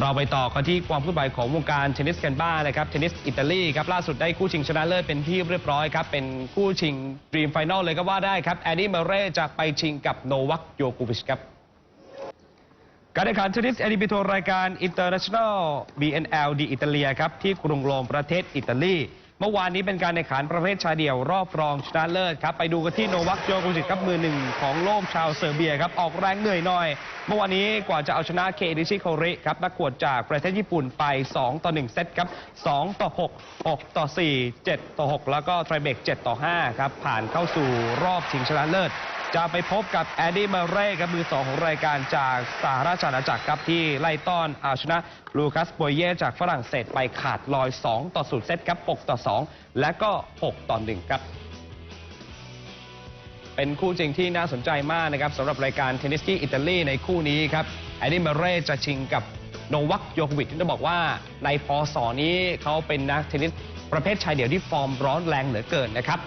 เราไปต่อกันที่ความเคลื่อนไหวของวงการเทนนิสกันบ้างนะครับเทนนิสอิตาลีครับล่าสุดได้คู่ชิงชนะเลิศเป็นที่เรียบร้อยครับเป็นคู่ชิงดรีมไฟนลเลยก็ว่าได้ครับแอนดี้เมเร่จะไปชิงกับโนวัคโยกูวิชครับการแข่งขันเทนนิสเอลิบิโตรายการ International BNL ดีอิตาเลียครับที่กรุงโรมประเทศอิตาลี เมื่อวานนี้เป็นการแข่งขันประเภทชายเดี่ยวรอบรองชนะเลิศครับ ไปดูกันที่โนวัคโยโควิชครับมือหนึ่งของโลกชาวเซอร์เบียครับ ออกแรงเหนื่อยหน่อย เมื่อวานนี้กว่าจะเอาชนะเคดิชิโคริครับนักขวดจากประเทศญี่ปุ่นไป 2 ต่อ 1 เซตครับ 2 ต่อ 6 6 ต่อ 4 7 ต่อ 6 แล้วก็ไทรเบรก7 ต่อ 5 ครับ ผ่านเข้าสู่รอบชิงชนะเลิศ จะไปพบกับแอดดี้มาเร่ครับมือ2ของรายการจากสหราชอาณาจักรครับที่ไล่ต้อนเอาชนะลูคัสโบเย่จากฝรั่งเศสไปขาดลอย 2 ต่อ0เซตครับ 6 ต่อ 2 และก็ 6 ต่อ 1 ครับ เป็นคู่จริงที่น่าสนใจมากนะครับสำหรับรายการเทนนิสที่อิตาลีในคู่นี้ครับแอดดี้มาเร่จะชิงกับโนวัคโยควิชที่ต้องบอกว่าในพศนี้เขาเป็นนักเทนนิสประเภทชายเดี่ยวที่ฟอร์มร้อนแรงเหลือเกินนะครับ